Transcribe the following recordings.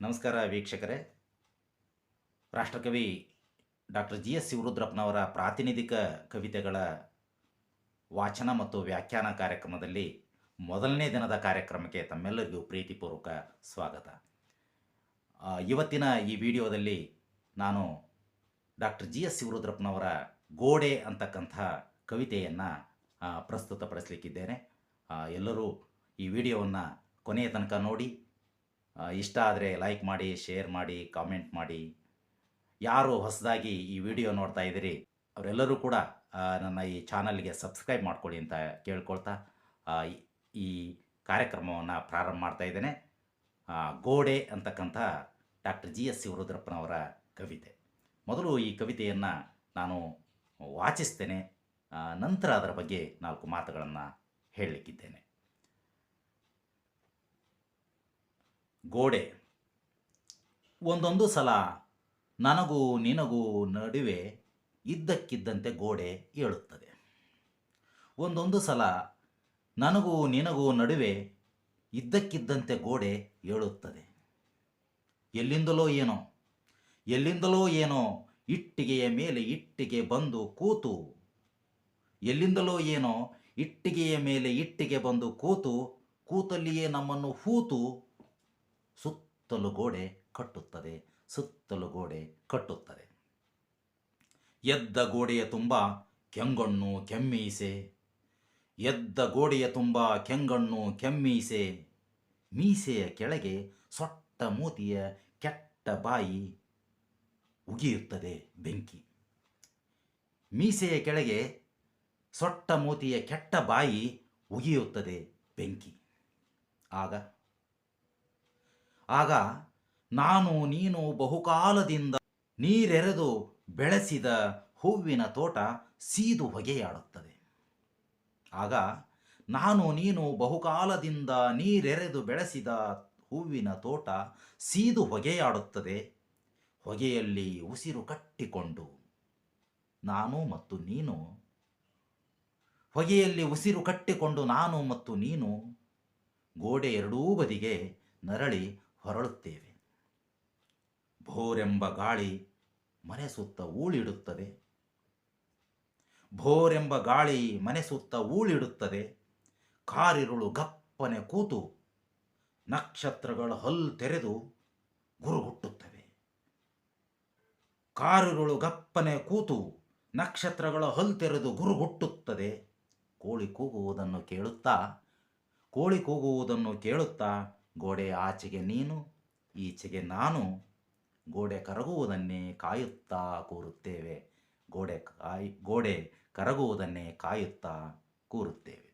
ನಮಸ್ಕಾರ ವೀಕ್ಷಕರೇ. ರಾಷ್ಟ್ರಕವಿ ಡಾಕ್ಟರ್ ಜಿ ಎಸ್ ಶಿವರುದ್ರಪ್ಪನವರ ಪ್ರಾತಿನಿಧಿಕ ಕವಿತೆಗಳ ವಾಚನ ಮತ್ತು ವ್ಯಾಖ್ಯಾನ ಕಾರ್ಯಕ್ರಮದಲ್ಲಿ ಮೊದಲನೇ ದಿನದ ಕಾರ್ಯಕ್ರಮಕ್ಕೆ ತಮ್ಮೆಲ್ಲರಿಗೂ ಪ್ರೀತಿಪೂರ್ವಕ ಸ್ವಾಗತ. ಇವತ್ತಿನ ಈ ವಿಡಿಯೋದಲ್ಲಿ ನಾನು ಡಾಕ್ಟರ್ ಜಿ ಎಸ್ ಶಿವರುದ್ರಪ್ಪನವರ ಗೋಡೆ ಅಂತಕ್ಕಂಥ ಕವಿತೆಯನ್ನು ಪ್ರಸ್ತುತಪಡಿಸಲಿಕ್ಕಿದ್ದೇನೆ. ಎಲ್ಲರೂ ಈ ವಿಡಿಯೋವನ್ನು ಕೊನೆಯ ತನಕ ನೋಡಿ ಇಷ್ಟ ಆದರೆ ಲೈಕ್ ಮಾಡಿ ಶೇರ್ ಮಾಡಿ ಕಾಮೆಂಟ್ ಮಾಡಿ. ಯಾರು ಹೊಸದಾಗಿ ಈ ವಿಡಿಯೋ ನೋಡ್ತಾ ಇದ್ದೀರಿ, ಅವರೆಲ್ಲರೂ ಕೂಡ ನನ್ನ ಈ ಚಾನಲ್ಗೆ ಸಬ್ಸ್ಕ್ರೈಬ್ ಮಾಡ್ಕೊಳ್ಳಿ ಅಂತ ಕೇಳ್ಕೊಳ್ತಾ ಈ- ಕಾರ್ಯಕ್ರಮವನ್ನು ಪ್ರಾರಂಭ ಮಾಡ್ತಾ ಇದ್ದೇನೆ. ಗೋಡೆ ಅಂತಕ್ಕಂಥ ಡಾಕ್ಟರ್ ಜಿ ಎಸ್ ಶಿವರುದ್ರಪ್ಪನವರ ಕವಿತೆ. ಮೊದಲು ಈ ಕವಿತೆಯನ್ನು ನಾನು ವಾಚಿಸ್ತೇನೆ. ನಂತರ ಅದರ ಬಗ್ಗೆ ನಾಲ್ಕು ಮಾತುಗಳನ್ನು ಹೇಳಲಿಕ್ಕಿದ್ದೇನೆ. ಗೋಡೆ. ಒಂದೊಂದು ಸಲ ನನಗೂ ನಿನಗೂ ನಡುವೆ ಇದ್ದಕ್ಕಿದ್ದಂತೆ ಗೋಡೆ ಏಳುತ್ತದೆ. ಒಂದೊಂದು ಸಲ ನನಗೂ ನಿನಗೂ ನಡುವೆ ಇದ್ದಕ್ಕಿದ್ದಂತೆ ಗೋಡೆ ಏಳುತ್ತದೆ. ಎಲ್ಲಿಂದಲೋ ಏನೋ ಎಲ್ಲಿಂದಲೋ ಏನೋ ಇಟ್ಟಿಗೆಯ ಮೇಲೆ ಇಟ್ಟಿಗೆ ಬಂದು ಕೂತು, ಎಲ್ಲಿಂದಲೋ ಏನೋ ಇಟ್ಟಿಗೆಯ ಮೇಲೆ ಇಟ್ಟಿಗೆ ಬಂದು ಕೂತು, ಕೂತಲ್ಲಿಯೇ ನಮ್ಮನ್ನು ಹೂತು ಸುತ್ತಲೂ ಗೋಡೆ ಕಟ್ಟುತ್ತದೆ, ಸುತ್ತಲೂ ಗೋಡೆ ಕಟ್ಟುತ್ತದೆ. ಎದ್ದ ಗೋಡೆಯ ತುಂಬ ಕೆಂಗಣ್ಣು ಕೆಮ್ಮೀಸೆ, ಎದ್ದ ಗೋಡೆಯ ತುಂಬ ಕೆಂಗಣ್ಣು ಕೆಮ್ಮೀಸೆ, ಮೀಸೆಯ ಕೆಳಗೆ ಸೊಟ್ಟ ಮೂತಿಯ ಕೆಟ್ಟ ಬಾಯಿ ಉಗಿಯುತ್ತದೆ ಬೆಂಕಿ. ಮೀಸೆಯ ಕೆಳಗೆ ಸೊಟ್ಟ ಮೂತಿಯ ಕೆಟ್ಟ ಬಾಯಿ ಉಗಿಯುತ್ತದೆ ಬೆಂಕಿ. ಆಗ ಆಗ ನಾನು ನೀನು ಬಹುಕಾಲದಿಂದ ನೀರೆರೆದು ಬೆಳೆಸಿದ ಹೂವಿನ ತೋಟ ಸೀದು ಹೊಗೆಯಾಡುತ್ತದೆ. ಆಗ ನಾನು ನೀನು ಬಹುಕಾಲದಿಂದ ನೀರೆರೆದು ಬೆಳೆಸಿದ ಹೂವಿನ ತೋಟ ಸೀದು ಹೊಗೆಯಾಡುತ್ತದೆ. ಹೊಗೆಯಲ್ಲಿ ಉಸಿರು ಕಟ್ಟಿಕೊಂಡು ನಾನು ಮತ್ತು ನೀನು, ಹೊಗೆಯಲ್ಲಿ ಉಸಿರು ಕಟ್ಟಿಕೊಂಡು ನಾನು ಮತ್ತು ನೀನು ಗೋಡೆ ಎರಡೂ ಬದಿಗೆ ನರಳಿ ಹೊರಳುತ್ತೇವೆ. ಭೋರೆಂಬ ಗಾಳಿ ಮನೆ ಸುತ್ತ ಊಳಿಡುತ್ತದೆ. ಭೋರೆಂಬ ಗಾಳಿ ಮನೆ ಸುತ್ತ ಊಳಿಡುತ್ತದೆ. ಕಾರಿರುಳು ಗಪ್ಪನೆ ಕೂತು ನಕ್ಷತ್ರಗಳ ಹಲ್ ತೆರೆದು ಗುರುಗುಟ್ಟುತ್ತವೆ. ಕಾರಿರುಳು ಗಪ್ಪನೆ ಕೂತು ನಕ್ಷತ್ರಗಳ ಹಲ್ ತೆರೆದು ಗುರುಗುಟ್ಟುತ್ತದೆ. ಕೋಳಿ ಕೂಗುವುದನ್ನು ಕೇಳುತ್ತಾ, ಕೋಳಿ ಕೂಗುವುದನ್ನು ಕೇಳುತ್ತಾ ಗೋಡೆ ಆಚೆಗೆ ನೀನು, ಈಚೆಗೆ ನಾನು. ಗೋಡೆ ಕರಗುವುದನ್ನೇ ಕಾಯುತ್ತಾ ಕೂರುತ್ತೇವೆ. ಗೋಡೆ ಕಾಯಿ, ಗೋಡೆ ಕರಗುವುದನ್ನೇ ಕಾಯುತ್ತಾ ಕೂರುತ್ತೇವೆ.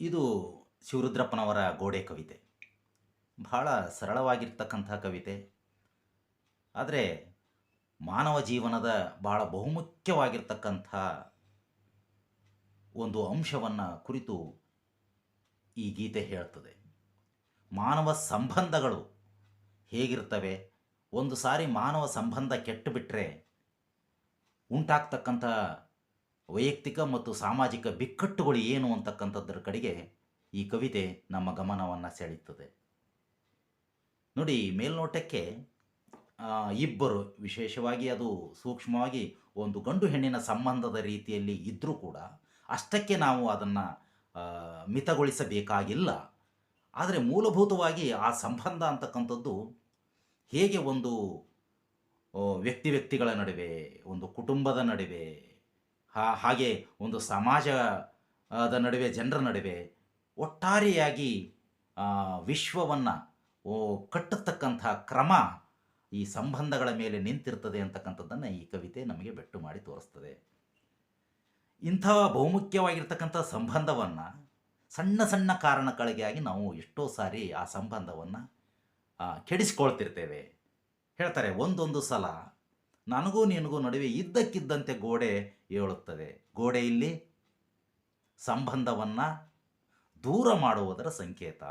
ಇದು ಶಿವರುದ್ರಪ್ಪನವರ ಗೋಡೆ ಕವಿತೆ. ಬಹಳ ಸರಳವಾಗಿರ್ತಕ್ಕಂಥ ಕವಿತೆ. ಆದರೆ ಮಾನವ ಜೀವನದ ಬಹಳ ಬಹುಮುಖ್ಯವಾಗಿರ್ತಕ್ಕಂಥ ಒಂದು ಅಂಶವನ್ನು ಕುರಿತು ಈ ಗೀತೆ ಹೇಳ್ತದೆ ಮಾನವ ಸಂಬಂಧಗಳು ಹೇಗಿರ್ತವೆ ಒಂದು ಸಾರಿ ಮಾನವ ಸಂಬಂಧ ಕೆಟ್ಟು ಬಿಟ್ಟರೆ ಉಂಟಾಗ್ತಕ್ಕಂಥ ವೈಯಕ್ತಿಕ ಮತ್ತು ಸಾಮಾಜಿಕ ಬಿಕ್ಕಟ್ಟುಗಳು ಏನು ಅಂತಕ್ಕಂಥದ್ರ ಕಡೆಗೆ ಈ ಕವಿತೆ ನಮ್ಮ ಗಮನವನ್ನು ಸೆಳೆಯುತ್ತದೆ. ನೋಡಿ, ಮೇಲ್ನೋಟಕ್ಕೆ ಇಬ್ಬರು, ವಿಶೇಷವಾಗಿ ಅದು ಸೂಕ್ಷ್ಮವಾಗಿ ಒಂದು ಗಂಡು ಹೆಣ್ಣಿನ ಸಂಬಂಧದ ರೀತಿಯಲ್ಲಿ ಇದ್ದರೂ ಕೂಡ ಅಷ್ಟಕ್ಕೆ ನಾವು ಅದನ್ನು ಮಿತಗೊಳಿಸಬೇಕಾಗಿಲ್ಲ. ಆದರೆ ಮೂಲಭೂತವಾಗಿ ಆ ಸಂಬಂಧ ಅಂತಕ್ಕಂಥದ್ದು ಹೇಗೆ ಒಂದು ವ್ಯಕ್ತಿ ವ್ಯಕ್ತಿಗಳ ನಡುವೆ, ಒಂದು ಕುಟುಂಬದ ನಡುವೆ ಹಾಗೆ ಒಂದು ಸಮಾಜದ ನಡುವೆ ಜನರ ನಡುವೆ ಒಟ್ಟಾರೆಯಾಗಿ ವಿಶ್ವವನ್ನು ಕಟ್ಟತಕ್ಕಂಥ ಕ್ರಮ ಈ ಸಂಬಂಧಗಳ ಮೇಲೆ ನಿಂತಿರ್ತದೆ ಅಂತಕ್ಕಂಥದ್ದನ್ನು ಈ ಕವಿತೆ ನಮಗೆ ಬೆಟ್ಟು ಮಾಡಿ ತೋರಿಸ್ತದೆ. ಇಂಥ ಬಹುಮುಖ್ಯವಾಗಿರ್ತಕ್ಕಂಥ ಸಂಬಂಧವನ್ನು, ಸಣ್ಣ ಸಣ್ಣ ಕಾರಣಗಳಿಗಾಗಿ ನಾವು ಎಷ್ಟೋ ಸಾರಿ ಆ ಸಂಬಂಧವನ್ನು ಕೆಡಿಸ್ಕೊಳ್ತಿರ್ತೇವೆ. ಹೇಳ್ತಾರೆ, ಒಂದೊಂದು ಸಲ ನನಗೂ ನಿನಗೂ ನಡುವೆ ಇದ್ದಕ್ಕಿದ್ದಂತೆ ಗೋಡೆ ಏಳುತ್ತದೆ. ಗೋಡೆ ಇಲ್ಲಿ, ಸಂಬಂಧವನ್ನು ದೂರ ಮಾಡುವುದರ ಸಂಕೇತ.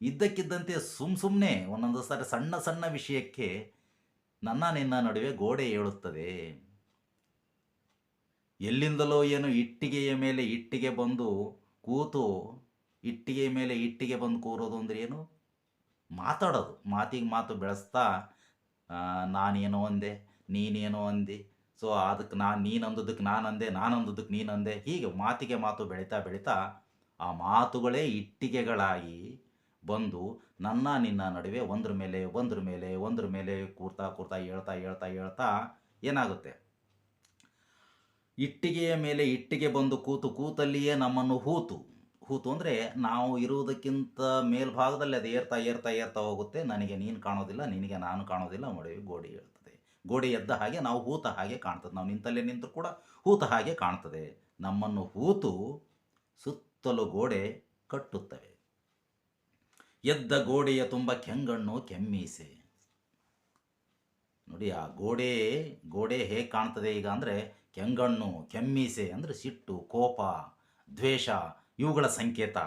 ಇದ್ದಕ್ಕಿದ್ದಂತೆ ಸುಮ್ ಸುಮ್ಮನೆ ಒಂದೊಂದು ಸಾರಿ ಸಣ್ಣ ಸಣ್ಣ ವಿಷಯಕ್ಕೆ ನನ್ನ ನಿನ್ನ ನಡುವೆ ಗೋಡೆ ಏಳುತ್ತದೆ. ಎಲ್ಲಿಂದಲೋ ಏನು ಇಟ್ಟಿಗೆಯ ಮೇಲೆ ಇಟ್ಟಿಗೆ ಬಂದು ಕೂತು ಇಟ್ಟಿಗೆಯ ಮೇಲೆ ಇಟ್ಟಿಗೆ ಬಂದು ಕೂರೋದು ಅಂದ್ರೆ ಏನು? ಮಾತಾಡೋದು. ಮಾತಿಗೆ ಮಾತು ಬೆಳೆಸ್ತಾ ನಾನೇನೋ ಅಂದೆ, ನೀನೇನೋ ಅಂದಿ. ಸೊ ಅದಕ್ಕೆ ನಾನು ನೀನು ಅಂದದಕ್ಕೆ ನಾನು ಅಂದೆ ನಾನು ಅಂದದಕ್ಕೆ ನೀನು ಅಂದೆ ಹೀಗೆ ಮಾತಿಗೆ ಮಾತು ಬೆಳೀತಾ ಬೆಳೀತಾ ಆ ಮಾತುಗಳೇ ಇಟ್ಟಿಗೆಗಳಾಗಿ ಬಂದು ನನ್ನ ನಿನ್ನ ನಡುವೆ ಒಂದ್ರ ಮೇಲೆ ಒಂದ್ರ ಮೇಲೆ ಒಂದ್ರ ಮೇಲೆ ಕೂರ್ತಾ ಕೂರ್ತಾ ಹೇಳ್ತಾ ಹೇಳ್ತಾ ಹೇಳ್ತಾ ಏನಾಗುತ್ತೆ? ಇಟ್ಟಿಗೆಯ ಮೇಲೆ ಇಟ್ಟಿಗೆ ಬಂದು ಕೂತು ಕೂತಲ್ಲಿಯೇ ನಮ್ಮನ್ನು ಹೂತು. ಹೂತು ಅಂದರೆ ನಾವು ಇರುವುದಕ್ಕಿಂತ ಮೇಲ್ಭಾಗದಲ್ಲಿ ಅದು ಏರ್ತಾ ಏರ್ತಾ ಏರ್ತಾ ಹೋಗುತ್ತೆ. ನನಗೆ ನೀನು ಕಾಣೋದಿಲ್ಲ, ನಿನಗೆ ನಾನು ಕಾಣೋದಿಲ್ಲ ನಡುವೆ ಗೋಡೆ ಹೇಳ್ತದೆ. ಗೋಡೆ ಎದ್ದ ಹಾಗೆ ನಾವು ಹೂತ ಹಾಗೆ ಕಾಣ್ತದೆ. ನಾವು ನಿಂತಲ್ಲೇ ನಿಂತರೂ ಕೂಡ ಹೂತ ಹಾಗೆ ಕಾಣ್ತದೆ. ನಮ್ಮನ್ನು ಹೂತು ಸುತ್ತಲೂ ಗೋಡೆ ಕಟ್ಟುತ್ತವೆ. ಎದ್ದ ಗೋಡೆಯ ತುಂಬ ಕೆಂಗಣ್ಣು ಕೆಮ್ಮೀಸೆ. ನೋಡಿ ಆ ಗೋಡೆ ಗೋಡೆ ಹೇಗೆ ಕಾಣ್ತದೆ ಈಗ ಅಂದರೆ ಕೆಂಗಣ್ಣು, ಕೆಮ್ಮೀಸೆ ಅಂದರೆ ಸಿಟ್ಟು, ಕೋಪ, ದ್ವೇಷ, ಇವುಗಳ ಸಂಕೇತ.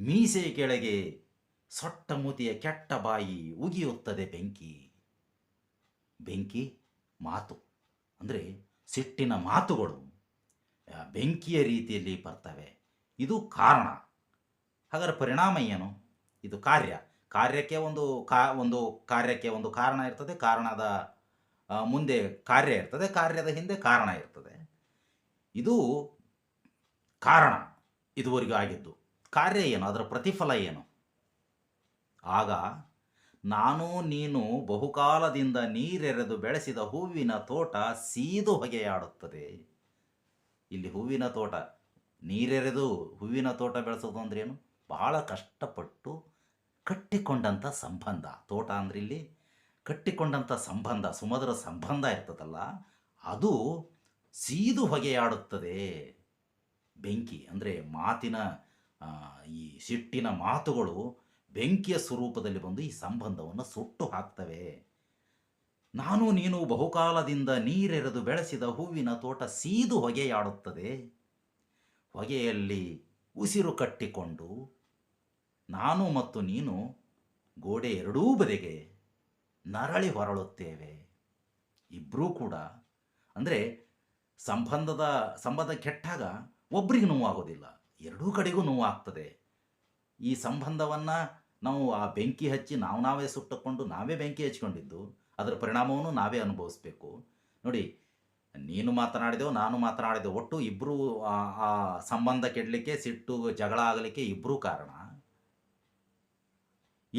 ಮೀಸೆ ಕೆಳಗೆ ಸೊಟ್ಟ ಮೂತಿಯ ಕೆಟ್ಟ ಬಾಯಿ ಉಗಿಯುತ್ತದೆ ಬೆಂಕಿ. ಬೆಂಕಿ ಮಾತು ಅಂದರೆ ಸಿಟ್ಟಿನ ಮಾತುಗಳು. ಬೆಂಕಿಯ ರೀತಿಯಲ್ಲಿ ಬರ್ತವೆ. ಇದು ಕಾರಣ. ಹಾಗಾದ್ರೆ ಪರಿಣಾಮ ಏನು? ಇದು ಕಾರ್ಯ. ಕಾರ್ಯಕ್ಕೆ ಒಂದು ಕಾ, ಒಂದು ಕಾರ್ಯಕ್ಕೆ ಒಂದು ಕಾರಣ ಇರ್ತದೆ. ಕಾರಣದ ಮುಂದೆ ಕಾರ್ಯ ಇರ್ತದೆ, ಕಾರ್ಯದ ಹಿಂದೆ ಕಾರಣ ಇರ್ತದೆ. ಇದು ಕಾರಣ. ಇದುವರೆಗೂ ಆಗಿದ್ದು. ಕಾರ್ಯ ಏನು? ಅದರ ಪ್ರತಿಫಲ ಏನು? ಆಗ ನಾನು ನೀನು ಬಹುಕಾಲದಿಂದ ನೀರೆರೆದು ಬೆಳೆಸಿದ ಹೂವಿನ ತೋಟ ಸೀದು ಹೊಗೆಯಾಡುತ್ತದೆ. ಇಲ್ಲಿ ಹೂವಿನ ತೋಟ, ನೀರೆರೆದು ಹೂವಿನ ತೋಟ ಬೆಳೆಸೋದು ಅಂದ್ರೇನು ಬಹಳ ಕಷ್ಟಪಟ್ಟು ಕಟ್ಟಿಕೊಂಡಂಥ ಸಂಬಂಧ. ತೋಟ ಅಂದ್ರೆ ಇಲ್ಲಿ ಕಟ್ಟಿಕೊಂಡಂಥ ಸಂಬಂಧ, ಸುಮಧುರ ಸಂಬಂಧ ಇರ್ತದಲ್ಲ, ಅದು ಸೀದು ಹೊಗೆಯಾಡುತ್ತದೆ. ಬೆಂಕಿ ಅಂದರೆ ಮಾತಿನ ಈ ಸಿಟ್ಟಿನ ಮಾತುಗಳು ಬೆಂಕಿಯ ಸ್ವರೂಪದಲ್ಲಿ ಬಂದು ಈ ಸಂಬಂಧವನ್ನು ಸುಟ್ಟು ಹಾಕ್ತವೆ. ನಾನು ನೀನು ಬಹುಕಾಲದಿಂದ ನೀರೆರೆದು ಬೆಳೆಸಿದ ಹೂವಿನ ತೋಟ ಸೀದು ಹೊಗೆಯಾಡುತ್ತದೆ. ಹೊಗೆಯಲ್ಲಿ ಉಸಿರು ಕಟ್ಟಿಕೊಂಡು ನಾನು ಮತ್ತು ನೀನು ಗೋಡೆ ಎರಡೂ ಬದಿಗೆ ನರಳಿ ಹೊರಳುತ್ತೇವೆ. ಇಬ್ಬರೂ ಕೂಡ, ಅಂದರೆ ಸಂಬಂಧದ, ಸಂಬಂಧ ಕೆಟ್ಟಾಗ ಒಬ್ಬರಿಗೆ ನೋವಾಗೋದಿಲ್ಲ. ಎರಡೂ ಕಡೆಗೂ ನೋವಾಗ್ತದೆ. ಈ ಸಂಬಂಧವನ್ನು ನಾವು ಆ ಬೆಂಕಿ ಹಚ್ಚಿ ನಾವು ನಾವೇ ಸುಟ್ಟುಕೊಂಡು ನಾವೇ ಬೆಂಕಿ ಹಚ್ಕೊಂಡಿದ್ದು, ಅದರ ಪರಿಣಾಮವನ್ನು ನಾವೇ ಅನುಭವಿಸ್ಬೇಕು. ನೋಡಿ, ನೀನು ಮಾತನಾಡಿದೆವು ನಾನು ಮಾತನಾಡಿದೆವು ಒಟ್ಟು ಇಬ್ಬರೂ ಆ ಸಂಬಂಧ ಕೆಡಲಿಕ್ಕೆ, ಸಿಟ್ಟು, ಜಗಳ ಆಗಲಿಕ್ಕೆ ಇಬ್ಬರೂ ಕಾರಣ.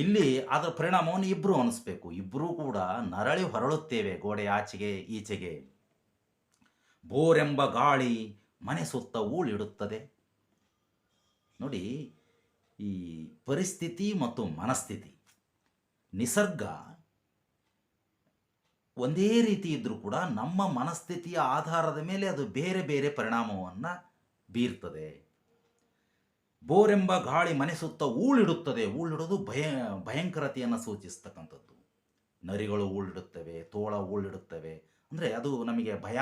ಇಲ್ಲಿ ಅದರ ಪರಿಣಾಮವನ್ನು ಇಬ್ಬರು ಅನಿಸ್ಬೇಕು. ಇಬ್ಬರೂ ಕೂಡ ನರಳಿ ಹೊರಳುತ್ತೇವೆ ಗೋಡೆ ಆಚೆಗೆ, ಈಚೆಗೆ. ಬೋರೆಂಬ ಗಾಳಿ ಮನೆ ಸುತ್ತ ಊಳಿಡುತ್ತದೆ. ನೋಡಿ, ಈ ಪರಿಸ್ಥಿತಿ ಮತ್ತು ಮನಸ್ಥಿತಿ. ನಿಸರ್ಗ ಒಂದೇ ರೀತಿ ಇದ್ದರೂ ಕೂಡ ನಮ್ಮ ಮನಸ್ಥಿತಿಯ ಆಧಾರದ ಮೇಲೆ ಅದು ಬೇರೆ ಬೇರೆ ಪರಿಣಾಮವನ್ನು ಬೀರ್ತದೆ. ಬೋರೆಂಬ ಗಾಳಿ ಮನೆ ಸುತ್ತ ಊಳಿಡುತ್ತದೆ. ಊಳಿಡೋದು ಭಯ, ಭಯಂಕರತೆಯನ್ನು ಸೂಚಿಸ್ತಕ್ಕಂಥದ್ದು. ನರಿಗಳು ಊಳಿಡುತ್ತವೆ, ತೋಳ ಊಳಿಡುತ್ತವೆ. ಅಂದರೆ ಅದು ನಮಗೆ ಭಯ,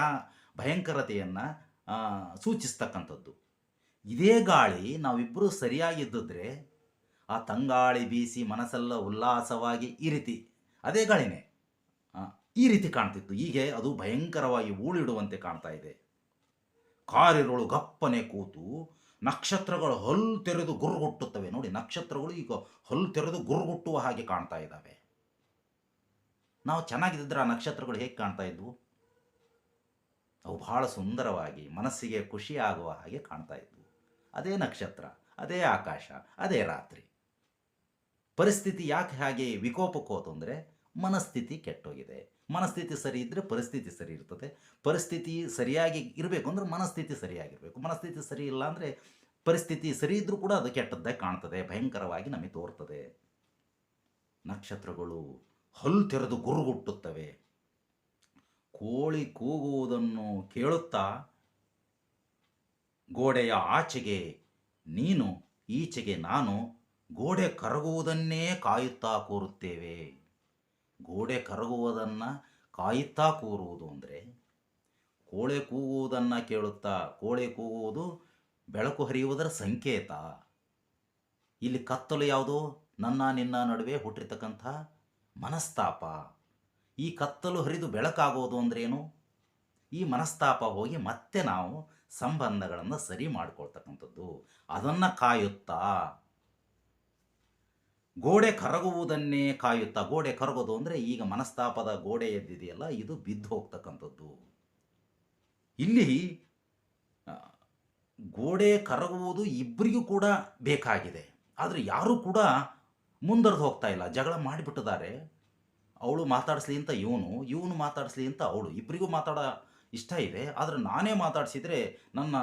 ಭಯಂಕರತೆಯನ್ನು ಸೂಚಿಸ್ತಕ್ಕಂಥದ್ದು. ಇದೇ ಗಾಳಿ ನಾವಿಬ್ಬರೂ ಸರಿಯಾಗಿದ್ದರೆ ಆ ತಂಗಾಳಿ ಬೀಸಿ ಮನಸ್ಸೆಲ್ಲ ಉಲ್ಲಾಸವಾಗಿ ಈ ರೀತಿ, ಅದೇ ಗಾಳಿನೇ ಈ ರೀತಿ ಕಾಣ್ತಿತ್ತು. ಹೀಗೆ ಅದು ಭಯಂಕರವಾಗಿ ಊಳಿಡುವಂತೆ ಕಾಣ್ತಾ ಇದೆ. ಕಾರಿರುಳು ಗಪ್ಪನೆ ಕೂತು ನಕ್ಷತ್ರಗಳು ಹೊಲ್ ತೆರೆದು ಗುರುಗುಟ್ಟುತ್ತವೆ. ನೋಡಿ, ನಕ್ಷತ್ರಗಳು ಈಗ ಹೊಲ್ ತೆರೆದು ಗುರುಗುಟ್ಟುವ ಹಾಗೆ ಕಾಣ್ತಾ ಇದ್ದಾವೆ. ನಾವು ಚೆನ್ನಾಗಿದ್ದರೆ ಆ ನಕ್ಷತ್ರಗಳು ಹೇಗೆ ಕಾಣ್ತಾ ಇದ್ವು? ಅವು ಬಹಳ ಸುಂದರವಾಗಿ, ಮನಸ್ಸಿಗೆ ಖುಷಿ ಆಗುವ ಹಾಗೆ ಕಾಣ್ತಾ ಇದ್ವು. ಅದೇ ನಕ್ಷತ್ರ, ಅದೇ ಆಕಾಶ, ಅದೇ ರಾತ್ರಿ. ಪರಿಸ್ಥಿತಿ ಯಾಕೆ ಹಾಗೆ ವಿಕೋಪಕ್ಕೆ ಹೋತು ಅಂದರೆ ಮನಸ್ಥಿತಿ ಕೆಟ್ಟೋಗಿದೆ. ಮನಸ್ಥಿತಿ ಸರಿ ಇದ್ದರೆ ಪರಿಸ್ಥಿತಿ ಸರಿ ಇರ್ತದೆ. ಪರಿಸ್ಥಿತಿ ಸರಿಯಾಗಿ ಇರಬೇಕು ಅಂದ್ರೆ ಮನಸ್ಥಿತಿ ಸರಿಯಾಗಿರಬೇಕು. ಮನಸ್ಥಿತಿ ಸರಿ ಇಲ್ಲ ಅಂದರೆ ಪರಿಸ್ಥಿತಿ ಸರಿ ಇದ್ದರೂ ಕೂಡ ಅದು ಕೆಟ್ಟದ್ದೇ ಕಾಣ್ತದೆ, ಭಯಂಕರವಾಗಿ ನಮಗೆ ತೋರ್ತದೆ. ನಕ್ಷತ್ರಗಳು ಹಲ್ಲು ತೆರೆದು ಗುರುಗುಟ್ಟುತ್ತವೆ. ಕೋಳಿ ಕೂಗುವುದನ್ನು ಕೇಳುತ್ತಾ ಗೋಡೆಯ ಆಚೆಗೆ ನೀನು, ಈಚೆಗೆ ನಾನು ಗೋಡೆ ಕರಗುವುದನ್ನೇ ಕಾಯುತ್ತಾ ಕೂರುತ್ತೇವೆ. ಗೋಡೆ ಕರಗುವುದನ್ನು ಕಾಯುತ್ತಾ ಕೂರುವುದು ಅಂದರೆ ಕೋಳೆ ಕೂಗುವುದನ್ನು ಕೇಳುತ್ತಾ ಕೋಳೆ ಕೂಗುವುದು ಬೆಳಕು ಹರಿಯುವುದರ ಸಂಕೇತ. ಇಲ್ಲಿ ಕತ್ತಲು ಯಾವುದು? ನನ್ನ ನಿನ್ನ ನಡುವೆ ಹುಟ್ಟಿರ್ತಕ್ಕಂಥ ಮನಸ್ತಾಪ. ಈ ಕತ್ತಲು ಹರಿದು ಬೆಳಕಾಗೋದು ಅಂದ್ರೇನು ಈ ಮನಸ್ತಾಪ ಹೋಗಿ ಮತ್ತೆ ನಾವು ಸಂಬಂಧಗಳನ್ನು ಸರಿ ಮಾಡ್ಕೊಳ್ತಕ್ಕಂಥದ್ದು. ಅದನ್ನು ಕಾಯುತ್ತಾ ಗೋಡೆ ಕರಗುವುದನ್ನೇ ಕಾಯುತ್ತಾ, ಗೋಡೆ ಕರಗೋದು ಅಂದರೆ ಈಗ ಮನಸ್ತಾಪದ ಗೋಡೆ ಎದ್ದಿದೆಯಲ್ಲ, ಇದು ಬಿದ್ದು ಹೋಗ್ತಕ್ಕಂಥದ್ದು. ಇಲ್ಲಿ ಗೋಡೆ ಕರಗುವುದು ಇಬ್ಬರಿಗೂ ಕೂಡ ಬೇಕಾಗಿದೆ. ಆದರೆ ಯಾರೂ ಕೂಡ ಮುಂದರ್ದು ಹೋಗ್ತಾ ಇಲ್ಲ, ಜಗಳ ಮಾಡಿಬಿಟ್ಟಿದ್ದಾರೆ. ಅವಳು ಮಾತಾಡಿಸ್ಲಿ ಅಂತ ಇವನು ಇವನು ಮಾತಾಡಿಸ್ಲಿ ಅಂತ ಅವಳು. ಇಬ್ಬರಿಗೂ ಮಾತಾಡೋ ಇಷ್ಟ ಇದೆ, ಆದರೆ ನಾನೇ ಮಾತಾಡಿಸಿದರೆ ನನ್ನ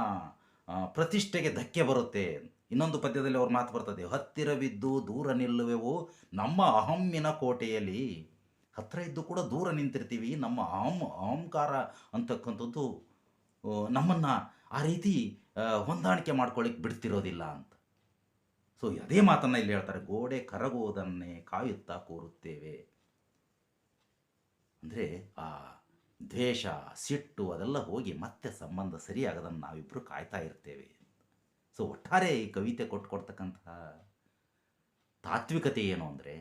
ಪ್ರತಿಷ್ಠೆಗೆ ಧಕ್ಕೆ ಬರುತ್ತೆ ಇನ್ನೊಂದು ಪದ್ಯದಲ್ಲಿ ಅವ್ರ ಮಾತು ಬರ್ತದೆ, ಹತ್ತಿರವಿದ್ದು ದೂರ ನಿಲ್ಲುವೆವು, ನಮ್ಮ ಅಹಮ್ಮಿನ ಕೋಟೆಯಲ್ಲಿ. ಹತ್ತಿರ ಇದ್ದು ಕೂಡ ದೂರ ನಿಂತಿರ್ತೀವಿ, ನಮ್ಮ ಅಹಂ, ಅಹಂಕಾರ ಅಂತಕ್ಕಂಥದ್ದು ನಮ್ಮನ್ನು ಆ ರೀತಿ ಹೊಂದಾಣಿಕೆ ಮಾಡ್ಕೊಳ್ಳಿಕ್ಕೆ ಬಿಡ್ತಿರೋದಿಲ್ಲ ಅಂತ. ಸೊ ಅದೇ ಮಾತನ್ನು ಇಲ್ಲಿ ಹೇಳ್ತಾರೆ, ಗೋಡೆ ಕರಗುವುದನ್ನೇ ಕಾಯುತ್ತಾ ಕೂರುತ್ತೇವೆ. ಅಂದರೆ, ಆ ದ್ವೇಷ, ಸಿಟ್ಟು ಅದೆಲ್ಲ ಹೋಗಿ ಮತ್ತೆ ಸಂಬಂಧ ಸರಿಯಾಗದನ್ನು ನಾವಿಬ್ಬರು ಕಾಯ್ತಾ ಇರ್ತೇವೆ. ಸೊ ಒಟ್ಟಾರೆ ಈ ಕವಿತೆ ಕೊಟ್ಕೊಡ್ತಕ್ಕಂತಹ ತಾತ್ವಿಕತೆ ಏನು ಅಂದರೆ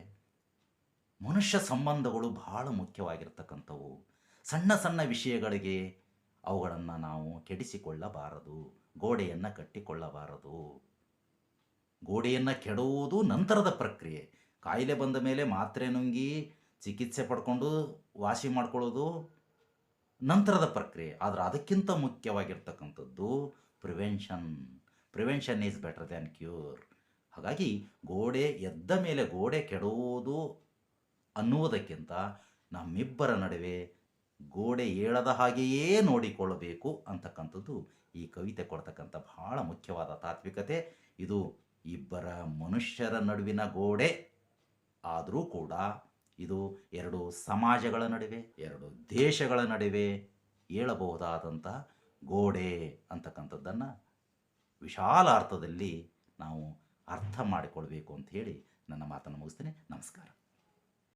ಮನುಷ್ಯ ಸಂಬಂಧಗಳು ಬಹಳ ಮುಖ್ಯವಾಗಿರ್ತಕ್ಕಂಥವು. ಸಣ್ಣ ಸಣ್ಣ ವಿಷಯಗಳಿಗೆ ಅವುಗಳನ್ನು ನಾವು ಕೆಡಿಸಿಕೊಳ್ಳಬಾರದು. ಗೋಡೆಯನ್ನು ಕಟ್ಟಿಕೊಳ್ಳಬಾರದು. ಗೋಡೆಯನ್ನು ಕೆಡುವುದು ನಂತರದ ಪ್ರಕ್ರಿಯೆ. ಕಾಯಿಲೆ ಬಂದ ಮೇಲೆ ಮಾತ್ರೆ ನುಂಗಿ ಚಿಕಿತ್ಸೆ ಪಡ್ಕೊಂಡು ವಾಸಿ ಮಾಡ್ಕೊಳ್ಳೋದು ನಂತರದ ಪ್ರಕ್ರಿಯೆ. ಆದರೆ ಅದಕ್ಕಿಂತ ಮುಖ್ಯವಾಗಿರ್ತಕ್ಕಂಥದ್ದು prevention prevention is better than cure ಹಾಗಾಗಿ ಗೋಡೆ ಎದ್ದ ಮೇಲೆ ಗೋಡೆ ಕೆಡುವುದು ಅನ್ನುವುದಕ್ಕಿಂತ ನಮ್ಮಿಬ್ಬರ ನಡುವೆ ಗೋಡೆ ಏಳದ ಹಾಗೆಯೇ ನೋಡಿಕೊಳ್ಳಬೇಕು ಅಂತಕ್ಕಂಥದ್ದು ಈ ಕವಿತೆ ಕೊಡ್ತಕ್ಕಂಥ ಬಹಳ ಮುಖ್ಯವಾದ ತಾತ್ವಿಕತೆ. ಇದು ಇಬ್ಬರ ಮನುಷ್ಯರ ನಡುವಿನ ಗೋಡೆ. ಆದರೂ ಕೂಡ ಇದು ಎರಡು ಸಮಾಜಗಳ ನಡುವೆ, ಎರಡು ದೇಶಗಳ ನಡುವೆ ಏಳಬಹುದಾದಂಥ ಗೋಡೆ ಅಂತಕ್ಕಂಥದ್ದನ್ನು ವಿಶಾಲ ಅರ್ಥದಲ್ಲಿ ನಾವು ಅರ್ಥ ಮಾಡಿಕೊಳ್ಬೇಕು ಅಂತ ಹೇಳಿ ನನ್ನ ಮಾತನ್ನು ಮುಗಿಸ್ತೇನೆ. ನಮಸ್ಕಾರ.